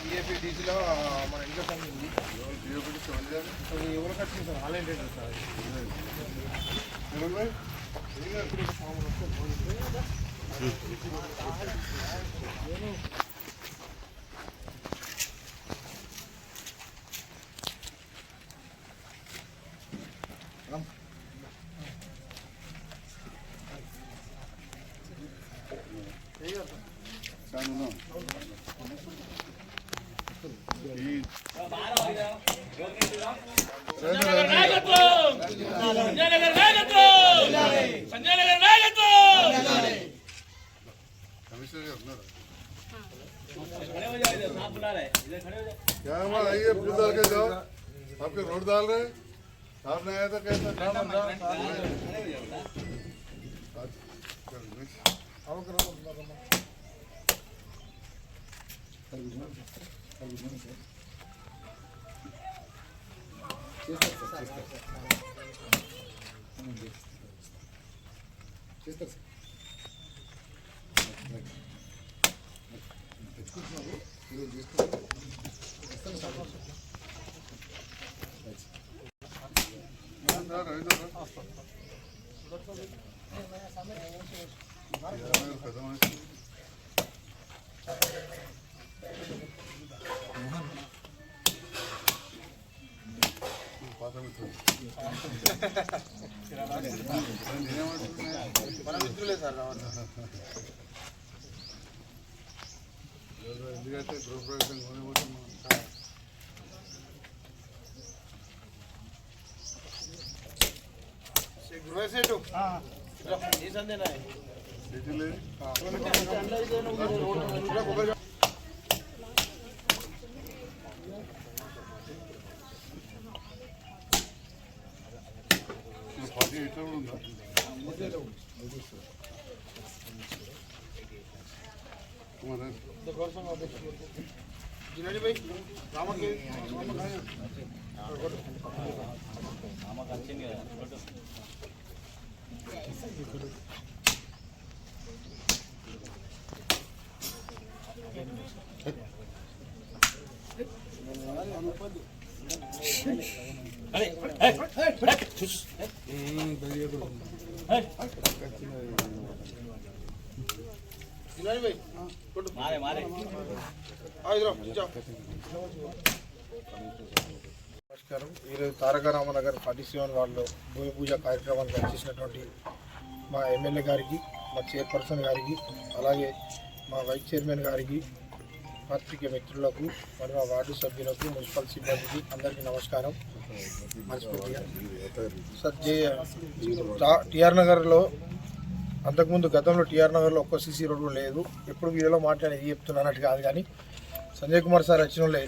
టీఏపీటీసీలో మన ఇంట్లో పని ఉంది ఎవరు కట్టింది sir online rate sir Sanjay आइए डाल के जाओ। आपके रोड डाल रहे? आपने आया था, कैसा काम बंदा? इधर మన మిత్రులే సార్ రావాలి ఎందుకంటే గృహప్రవేశం గృహసేటు ఈ సందేనా డీటెయిల్ ఏది? ఇప్పుడు పార్టీ ఇట్లా కూడా ఉందా కుమార్ జిలేడి భాయ్ రామకి జిలేడి భాయ్ కొట్టు మారే మారే నమస్కారం. ఈరోజు తారక రామనగర్ ఫార్టీ సెవెన్ వార్డులో భూమి పూజ కార్యక్రమానికి వచ్చేసినటువంటి మా ఎమ్మెల్యే గారికి మా చైర్పర్సన్ గారికి అలాగే మా వైస్ చైర్మన్ గారికి పాత్రిక మిత్రులకు మరి మా వార్డు సభ్యులకు మున్సిపల్ సిబ్బందికి అందరికీ నమస్కారం. మనస్ఫూర్తిగా. సార్ జే టిఆర్ నగర్లో అంతకుముందు గతంలో టిఆర్ నగర్లో ఒక్క సీసీ రోడ్డు లేదు. ఎప్పుడు వీడియోలో మాట్లాడేది చెప్తున్నానట్టు కాదు కానీ సంజయ్ కుమార్ సార్ వచ్చిన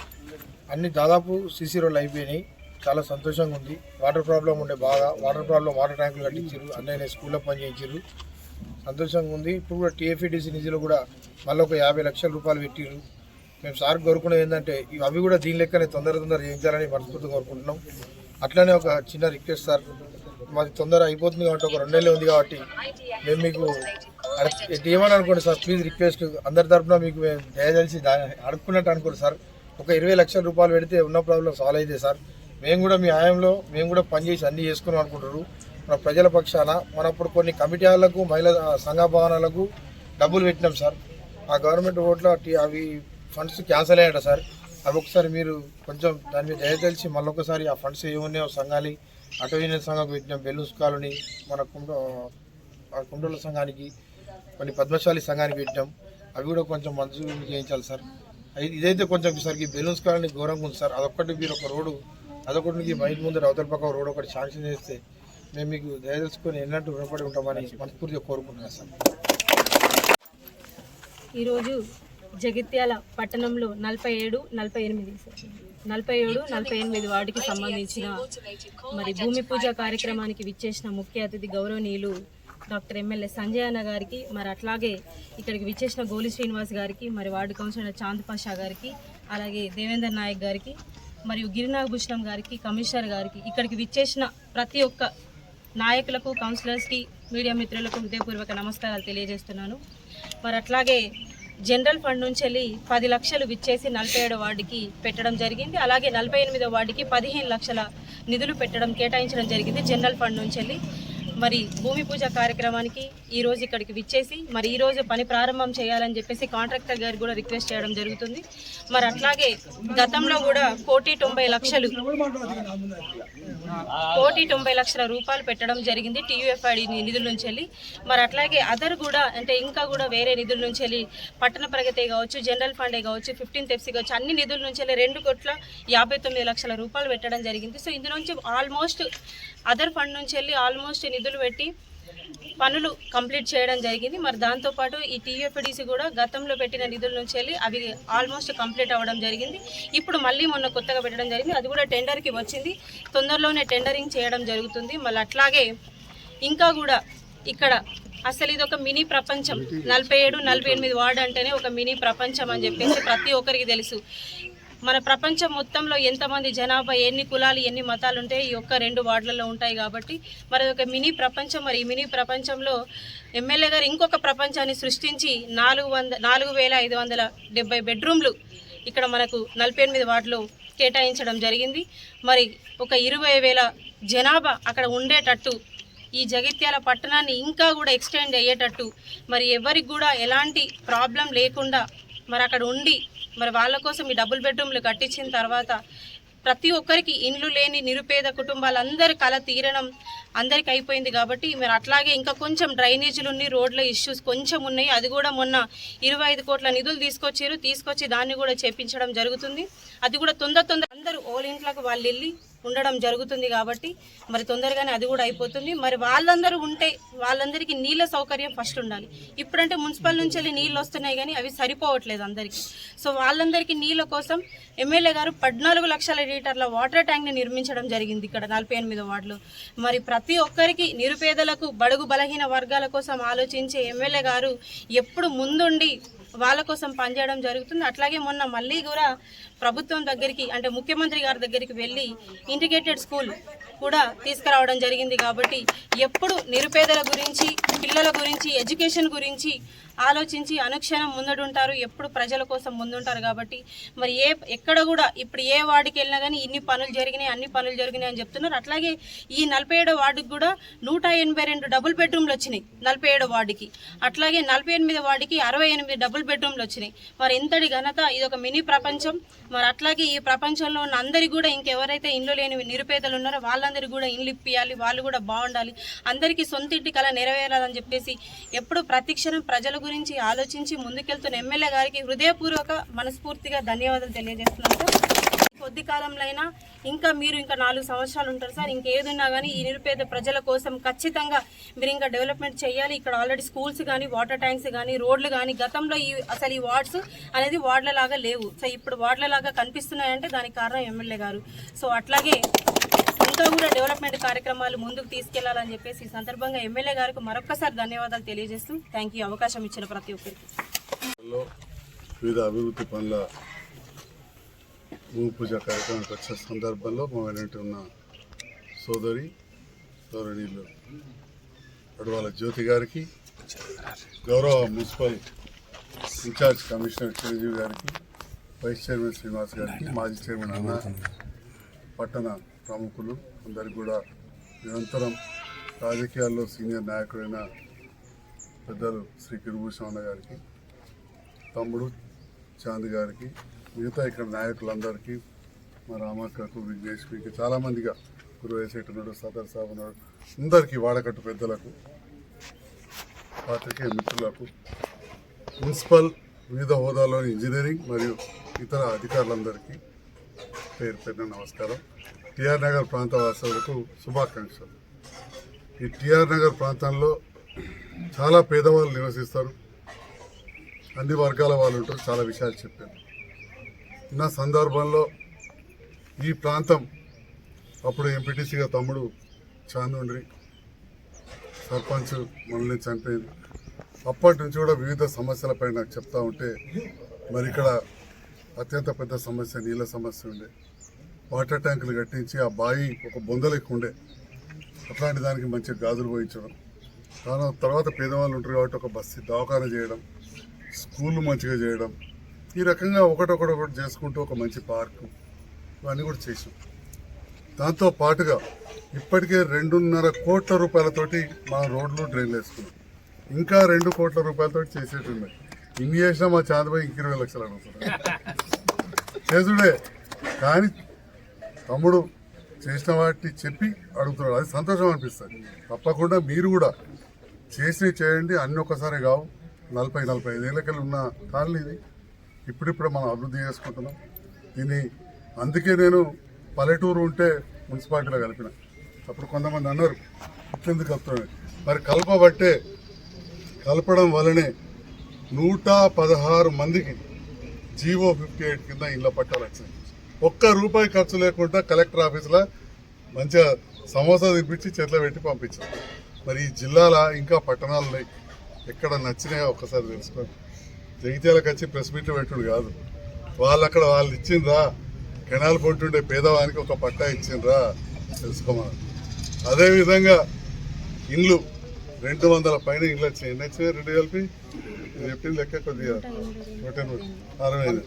అన్ని దాదాపు సీసీ రోడ్లు అయిపోయినాయి. చాలా సంతోషంగా ఉంది. వాటర్ ప్రాబ్లం ఉండే బాగా. వాటర్ ప్రాబ్లం వాటర్ ట్యాంకులు కట్టించారు అన్నయ్య స్కూల్లో పనిచేయించారు సంతోషంగా ఉంది. ఇప్పుడు కూడా టీఎఫ్ఈడిసి నిధులు కూడా మళ్ళీ ఒక యాభై లక్షల రూపాయలు పెట్టిరు మేము సార్ కోరుకునేది ఏంటంటే అవి కూడా దీని లెక్కనే తొందర తొందర చేయించాలని మనస్ఫూర్తిగా కోరుకుంటున్నాం. అట్లనే ఒక చిన్న రిక్వెస్ట్ సార్. మాది తొందర అయిపోతుంది కాబట్టి ఒక రెండు నెలలు ఉంది కాబట్టి మేము మీకు ఏమని అనుకోండి సార్? Please request. అందరి తరపున మీకు మేము దయచేసి అడుక్కున్నట్టు అనుకోండి సార్. ఒక ఇరవై లక్షల రూపాయలు పెడితే ఉన్న ప్రాబ్లం సాల్వ్ అయితే సార్. మేము కూడా మీ ఆయంలో మేము కూడా పనిచేసి అన్ని చేసుకున్నాం అనుకుంటారు మన ప్రజల పక్షాన మన ఇప్పుడు కొన్ని కమిటీలకు మహిళా సంఘ భవనాలకు డబ్బులు పెట్టినాం సార్. ఆ గవర్నమెంట్ ఓట్లో అవి ఫండ్స్ క్యాన్సిల్ అయ్యాట సార్. అవి ఒకసారి మీరు కొంచెం దాని మీద దయతలిచి మళ్ళొకసారి ఆ ఫండ్స్ ఏమున్నాయో సంఘాలి అటో యూనియన్ సంఘానికి పెట్టినాం. బెలూన్స్ కాలనీ మన కుండ ఆ కుండల సంఘానికి కొన్ని పద్మశాలి సంఘానికి పెట్టినాం. అవి కూడా కొంచెం మంజూరు చేయించాలి సార్. ఇదైతే కొంచెం ఈసారికి బెలూన్స్ కాలనీ ఘోరంగా ఉంది సార్. అదొక్కటి మీరు ఒక రోడ్డు అదొకటి బయట అవతల పక్క రోడ్ ఒకటి శాంక్షన్ చేస్తే మేము మీకు దయదలుచుకొని ఎన్నట్టు రుణపడి ఉంటామని మనస్ఫూర్తిగా కోరుకుంటున్నాం సార్. ఈరోజు జగిత్యాల పట్టణంలో నలభై ఏడు నలభై ఎనిమిది నలభై ఏడు నలభై ఎనిమిది వార్డుకి సంబంధించిన మరి భూమి పూజ కార్యక్రమానికి విచ్చేసిన ముఖ్య అతిథి గౌరవనీయులు డాక్టర్ ఎమ్మెల్యే సంజయ్ అన్న గారికి మరి అట్లాగే ఇక్కడికి విచ్చేసిన గోలి శ్రీనివాస్ గారికి మరి వార్డు కౌన్సిలర్ చాంద్ పాషా గారికి అలాగే దేవేందర్ నాయక్ గారికి మరియు గిరినాగభూషణం గారికి కమిషనర్ గారికి ఇక్కడికి విచ్చేసిన ప్రతి ఒక్క నాయకులకు కౌన్సిలర్స్కి మీడియా మిత్రులకు హృదయపూర్వక నమస్కారాలు తెలియజేస్తున్నాను. మరి అట్లాగే జనరల్ ఫండ్ నుంచి వెళ్ళి పది లక్షలు విచ్చేసి నలభై ఏడో వార్డుకి పెట్టడం జరిగింది. అలాగే నలభై ఎనిమిదో వార్డుకి పదిహేను లక్షల నిధులు పెట్టడం కేటాయించడం జరిగింది జనరల్ ఫండ్ నుంచి వెళ్ళి. మరి భూమి పూజ కార్యక్రమానికి ఈ రోజు ఇక్కడికి విచ్చేసి మరి ఈ రోజు పని ప్రారంభం చేయాలని చెప్పేసి కాంట్రాక్టర్ గారికి కూడా రిక్వెస్ట్ చేయడం జరుగుతుంది. మరి అట్లాగే గతంలో కూడా కోటి తొంభై లక్షలు కోటి తొంభై లక్షల రూపాయలు పెట్టడం జరిగింది టీయూఎఫ్ఐడి నిధుల నుంచి వెళ్ళి. మరి అట్లాగే అదర్ కూడా అంటే ఇంకా కూడా వేరే నిధుల నుంచి వెళ్ళి పట్టణ ప్రగతి కావచ్చు జనరల్ ఫండే కావచ్చు ఫిఫ్టీన్త్ ఎఫ్సీ కావచ్చు అన్ని నిధుల నుంచి వెళ్ళి రెండు కోట్ల యాభై తొమ్మిది లక్షల రూపాయలు పెట్టడం జరిగింది. సో ఇందు నుంచి ఆల్మోస్ట్ అదర్ ఫండ్ నుంచి వెళ్ళి ఆల్మోస్ట్ నిధులు పెట్టి పనులు కంప్లీట్ చేయడం జరిగింది. మరి దాంతోపాటు ఈ టీఎఫ్డిసి కూడా గతంలో పెట్టిన నిధుల నుంచి వెళ్ళి అవి ఆల్మోస్ట్ కంప్లీట్ అవ్వడం జరిగింది. ఇప్పుడు మళ్ళీ మొన్న కొత్తగా పెట్టడం జరిగింది. అది కూడా టెండర్కి వచ్చింది. తొందరలోనే టెండరింగ్ చేయడం జరుగుతుంది. మళ్ళీ అట్లాగే ఇంకా కూడా ఇక్కడ అసలు ఇది ఒక మినీ ప్రపంచం. నలభై ఏడు నలభై ఎనిమిది వార్డు అంటేనే ఒక మినీ ప్రపంచం అని చెప్పేసి ప్రతి ఒక్కరికి తెలుసు. మన ప్రపంచం మొత్తంలో ఎంతమంది జనాభా ఎన్ని కులాలు ఎన్ని మతాలు ఉంటాయి ఈ ఒక్క రెండు వార్డులలో ఉంటాయి కాబట్టి మరి ఒక మినీ ప్రపంచం మరి ఈ మినీ ప్రపంచంలో ఎమ్మెల్యే గారు ఇంకొక ప్రపంచాన్ని సృష్టించి నాలుగు వంద నాలుగు వేల ఐదు వందల డెబ్బై బెడ్రూమ్లు ఇక్కడ మనకు నలభై ఎనిమిది వార్డులు కేటాయించడం జరిగింది. మరి ఒక ఇరవై వేల జనాభా అక్కడ ఉండేటట్టు ఈ జగిత్యాల పట్టణాన్ని ఇంకా కూడా ఎక్స్టెండ్ అయ్యేటట్టు మరి ఎవరికి కూడా ఎలాంటి ప్రాబ్లం లేకుండా మరి అక్కడ ఉండి మరి వాళ్ళ కోసం ఈ డబుల్ బెడ్రూమ్లు కట్టించిన తర్వాత ప్రతి ఒక్కరికి ఇండ్లు లేని నిరుపేద కుటుంబాలందరి కళ తీరడం అందరికి అయిపోయింది కాబట్టి మరి అట్లాగే ఇంకా కొంచెం డ్రైనేజీలు ఉన్నాయి రోడ్ల ఇష్యూస్ కొంచెం ఉన్నాయి. అది కూడా మొన్న ఇరవై ఐదు కోట్ల నిధులు తీసుకొచ్చారు. తీసుకొచ్చి దాన్ని కూడా చేపించడం జరుగుతుంది. అది కూడా తొందర తొందర అందరూ ఓల్ ఇంట్లోకి వాళ్ళు వెళ్ళి ఉండడం జరుగుతుంది కాబట్టి మరి తొందరగానే అది కూడా అయిపోతుంది. మరి వాళ్ళందరూ ఉంటే వాళ్ళందరికీ నీళ్ళ సౌకర్యం ఫస్ట్ ఉండాలి. ఇప్పుడంటే మున్సిపల్ నుంచి వెళ్ళి నీళ్ళు వస్తున్నాయి కానీ అవి సరిపోవట్లేదు అందరికీ. సో వాళ్ళందరికీ నీళ్ళ కోసం ఎమ్మెల్యే గారు పద్నాలుగు లక్షల లీటర్ల వాటర్ ట్యాంక్ని నిర్మించడం జరిగింది ఇక్కడ నలభై ఎనిమిది వార్డులు. మరి ప్రతి ఒక్కరికి నిరుపేదలకు బడుగు బలహీన వర్గాల కోసం ఆలోచించే ఎమ్మెల్యే గారు ఎప్పుడు ముందుండి వాళ్ళ కోసం పనిచేయడం జరుగుతుంది. అట్లాగే మొన్న మళ్ళీ కూడా ప్రభుత్వం దగ్గరికి అంటే ముఖ్యమంత్రి గారి దగ్గరికి వెళ్ళి ఇంటిగ్రేటెడ్ స్కూల్ కూడా తీసుకురావడం జరిగింది కాబట్టి ఎప్పుడు నిరుపేదల గురించి పిల్లల గురించి ఎడ్యుకేషన్ గురించి ఆలోచించి అనుక్షణం ముందడుంటారు ఎప్పుడు ప్రజల కోసం ముందుంటారు కాబట్టి మరి ఏ ఎక్కడ కూడా ఇప్పుడు ఏ వార్డుకి వెళ్ళినా కానీ ఇన్ని పనులు జరిగినాయి అన్ని పనులు జరిగినాయి అని చెప్తున్నారు. అట్లాగే ఈ నలభై ఏడో వార్డుకి కూడా నూట ఎనభై రెండు డబుల్ బెడ్రూమ్లు వచ్చినాయి నలభై ఏడో వార్డుకి. అట్లాగే నలభై ఎనిమిది వార్డుకి అరవై ఎనిమిది డబుల్ బెడ్రూమ్లు వచ్చినాయి. మరి ఎంతటి ఘనత ఇది ఒక మినీ ప్రపంచం. మరి అట్లాగే ఈ ప్రపంచంలో ఉన్న అందరి కూడా ఇంకెవరైతే ఇండ్లు లేని నిరుపేదలు ఉన్నారో వాళ్ళందరూ కూడా ఇండ్లు ఇప్పియాలి వాళ్ళు కూడా బాగుండాలి. అందరికీ సొంత ఇంటి కళ నెరవేరాలని చెప్పేసి ఎప్పుడు ప్రతిక్షణం ప్రజల గురించి ఆలోచించి ముందుకెళ్తున్న ఎమ్మెల్యే గారికి హృదయపూర్వక మనస్ఫూర్తిగా ధన్యవాదాలు తెలియజేస్తున్నాను సార్. కొద్ది కాలంలో అయినా ఇంకా మీరు ఇంకా నాలుగు సంవత్సరాలు ఉంటారు సార్. ఇంకేదున్నా కానీ ఈ నిరుపేద ప్రజల కోసం ఖచ్చితంగా మీరు ఇంకా డెవలప్మెంట్ చేయాలి. ఇక్కడ ఆల్రెడీ స్కూల్స్ కానీ వాటర్ ట్యాంక్స్ కానీ రోడ్లు కానీ గతంలో ఈ అసలు ఈ వార్డ్స్ అనేది వార్డులలాగా లేవు. సో ఇప్పుడు వార్డులలాగా కనిపిస్తున్నాయంటే దానికి కారణం ఎమ్మెల్యే గారు. సో అట్లాగే ఇంకా కూడా డెవలప్మెంట్ కార్యక్రమాలు ముందుకు తీసుకెళ్ళాలని చెప్పేసి ఈ సందర్భంగా ఎమ్మెల్యే గారికి మరొకసారి ధన్యవాదాలు తెలియజేస్తూ థ్యాంక్ యూ అవకాశం ఇచ్చిన ప్రతి ఒక్కరికి. వివిధ అభివృద్ధి పనుల భూమి పూజ కార్యక్రమానికి వచ్చిన సందర్భంలో మా వెనంటి ఉన్న సోదరి సోదరీలు అడవాల జ్యోతి గారికి గౌరవ మున్సిపల్ ఇన్ఛార్జ్ కమిషనర్ చిరంజీవి గారికి వైస్ చైర్మన్ శ్రీనివాస్ గారికి మాజీ చైర్మన్ అన్న పట్టణ ప్రముఖులు అందరికి కూడా నిరంతరం రాజకీయాల్లో సీనియర్ నాయకుడైన పెద్దలు శ్రీ కిరుభూషణ అన్న గారికి తమ్ముడు చాంద్ గారికి మిగతా ఇక్కడ నాయకులందరికీ మా రామక్కకు విఘ్నేష్ మీకు చాలామందిగా గురు వేసేట ఉన్నాడు సదర్ సాబ్ ఉన్నాడు అందరికీ వాడకట్టు పెద్దలకు పాత్రికేయ మిత్రులకు మున్సిపల్ వివిధ హోదాలోని ఇంజనీరింగ్ మరియు ఇతర అధికారులందరికీ పేరు పెట్టిన నమస్కారం. టిఆర్ నగర్ ప్రాంత వాసులకు శుభాకాంక్షలు. ఈ టిఆర్ నగర్ ప్రాంతంలో చాలా పేదవాళ్ళు నివసిస్తారు. అన్ని వర్గాల వాళ్ళు ఉంటారు. చాలా విషయాలు చెప్పారు. నా సందర్భంలో ఈ ప్రాంతం అప్పుడు ఎంపీటీసీగా తమ్ముడు చాందుండ్రి సర్పంచ్ మనల్ని చనిపోయింది అప్పటి నుంచి కూడా వివిధ సమస్యలపై నాకు చెప్తా ఉంటే మరి ఇక్కడ అత్యంత పెద్ద సమస్య నీళ్ళ సమస్య ఉండే. వాటర్ ట్యాంకులు కట్టించి ఆ బావి ఒక బొందలెక్కు ఉండే అట్లాంటి దానికి మంచి గాజులు పోయించడం. దాని తర్వాత పేదవాళ్ళు ఉంటారు కాబట్టి ఒక బస్సు దవాఖాన చేయడం స్కూళ్ళు మంచిగా చేయడం. ఈ రకంగా ఒకటొకటి ఒకటి చేసుకుంటూ ఒక మంచి పార్కు ఇవన్నీ కూడా చేసాం దాంతో పాటుగా ఇప్పటికే రెండున్నర కోట్ల రూపాయలతోటి మా రోడ్లు డ్రైన్లు వేసుకున్నాం. ఇంకా రెండు కోట్ల రూపాయలతో చేసేట్టున్నాయి ఇన్ని చేసినా మా చాందబాయి ఇంక ఇరవై లక్షలు అడుగుతున్నారు చేసుడే కానీ తమ్ముడు చేసిన వాటిని చెప్పి అడుగుతున్నాడు. అది సంతోషం అనిపిస్తుంది. తప్పకుండా మీరు కూడా చేసి చేయండి. అన్ని ఒక్కసారి కావు. నలభై నలభై ఐదేళ్ళకెళ్ళి ఉన్న కాలనీ ఇది. ఇప్పుడిప్పుడు మనం అభివృద్ధి చేసుకుంటున్నాం. దీన్ని అందుకే నేను పల్లెటూరు ఉంటే మున్సిపాలిటీలో కలిపిన. అప్పుడు కొంతమంది అన్నారు ఇట్లెందుకు కలుపుతున్నాడు మరి కలపబట్టే కలపడం వల్లనే నూట పదహారు మందికి జీవో ఫిఫ్టీ ఎయిట్ కింద ఇళ్ళ పట్టాలు వచ్చింది ఒక్క రూపాయి ఖర్చు లేకుండా కలెక్టర్ ఆఫీస్లో మంచిగా సమోసా తినిపించి చేతిలో పెట్టి పంపించారు. మరి ఈ జిల్లాల ఇంకా పట్టణాలు ఉన్నాయి ఎక్కడ నచ్చినాయో ఒక్కసారి తెలుసుకోండి జగిత్యాలకు వచ్చి ప్రెస్ మీట్లు పెట్టుడు కాదు. వాళ్ళు అక్కడ వాళ్ళు ఇచ్చిండ్రా. కెనాల్ కొంటుండే పేదవానికి ఒక పట్టా ఇచ్చిండ్రా తెలుసుకోమని. అదేవిధంగా ఇండ్లు రెండు వందల పైన ఇండ్లు వచ్చినాయి ఎన్ని వచ్చినాయి రెండు కలిపి చెప్పింది లెక్క కొద్దిగా నూట ఎనభై అరవై ఐదు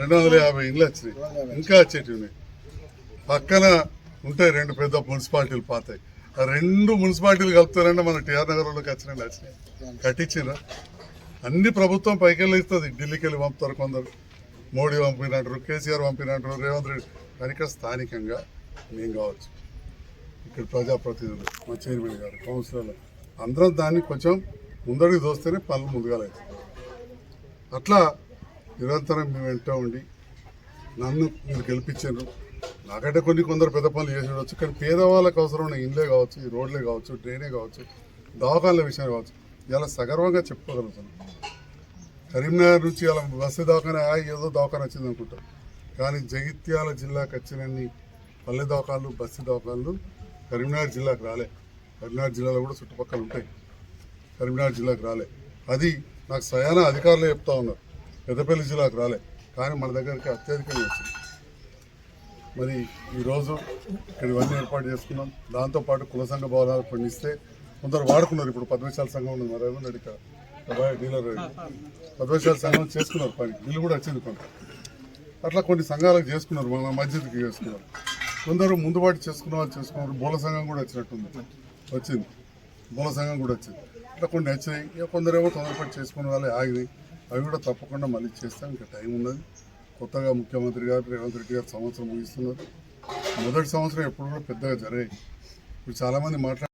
రెండు వందల యాభై ఇండ్లు వచ్చినాయి. ఇంకా వచ్చేటివి ఉన్నాయి. పక్కన ఉంటాయి రెండు పెద్ద మున్సిపాలిటీలు పాతాయి. ఆ రెండు మున్సిపాలిటీలు కలుపుతారంటే మన టిఆర్ నగర్లోకి వచ్చినాయి వచ్చినాయి. కట్టించిరా అన్ని ప్రభుత్వం పైకెళ్ళి ఇస్తుంది. ఢిల్లీకి వెళ్ళి పంపుతారు కొందరు. మోడీ పంపినట్టు కేసీఆర్ పంపినట్టు రేవంత్ రెడ్డి. కానీ ఇక్కడ స్థానికంగా మేము కావచ్చు. ఇక్కడ ప్రజాప్రతినిధులు మా చైర్మన్ గారు కౌన్సిలర్లు. అందరం దాన్ని కొంచెం ముందడికి దోస్తేనే పనులు ముందుగా అట్లా నిరంతరం మేము వెంట ఉండి నన్ను మీరు గెలిపించారు నాకంటే కొన్ని కొందరు పెద్ద పనులు చేసి ఉండొచ్చు కానీ పేదవాళ్ళకి అవసరమైన ఇండ్లే కావచ్చు ఈ రోడ్లే కావచ్చు డ్రైనే కావచ్చు దవాఖాన్ల విషయం కావచ్చు ఇలా సగర్వంగా చెప్పుకోగలుగుతాను. కరీంనగర్ నుంచి ఇలా బస్సు దవాఖాన ఆ ఏదో దవాఖాన వచ్చింది అనుకుంటాం. కానీ జగిత్యాల జిల్లాకు వచ్చినన్ని పల్లె దవాఖాన్లు బస్సు దవాఖాన్లు కరీంనగర్ జిల్లాకు రాలే. కరీంనగర్ జిల్లాలో కూడా చుట్టుపక్కల ఉంటాయి. కరీంనగర్ జిల్లాకు రాలే. అది నాకు స్వయాన అధికారులు చెప్తా ఉన్నారు. పెద్దపల్లి జిల్లాకు రాలే. కానీ మన దగ్గరికి అత్యధికంగా వచ్చింది. మరి ఈరోజు ఇక్కడ ఇవన్నీ ఏర్పాటు చేసుకున్నాం. దాంతోపాటు కుల సంఘ భవనాలు కొన్ని ఇస్తే కొందరు వాడుకున్నారు. ఇప్పుడు పద్మశాల సంఘం ఉంది మరి ఏమన్నాడు ఇక్కడ డీలర్ పద్మశాల సంఘం చేసుకున్నారు పని. బిల్లు కూడా వచ్చింది కొంత. అట్లా కొన్ని సంఘాలకు చేసుకున్నారు. మన మధ్యకి చేసుకున్నారు. కొందరు ముందుబాటు చేసుకున్న వాళ్ళు చేసుకున్నారు. బోల సంఘం కూడా వచ్చినట్టుంది. వచ్చింది. మూల సంఘం కూడా వచ్చింది. ఇట్లా కొన్ని వచ్చినాయి కొందరేమో తొందరపాటు చేసుకునే వాళ్ళు ఆగినాయి. అవి కూడా తప్పకుండా మళ్ళీ చేస్తాం. ఇంకా టైం ఉన్నది. కొత్తగా ముఖ్యమంత్రి గారు రేవంత్ రెడ్డి గారు సంవత్సరం ముగిస్తున్నారు. మొదటి సంవత్సరం ఎప్పుడు కూడా పెద్దగా జరగాయి. ఇప్పుడు చాలామంది మాట్లాడు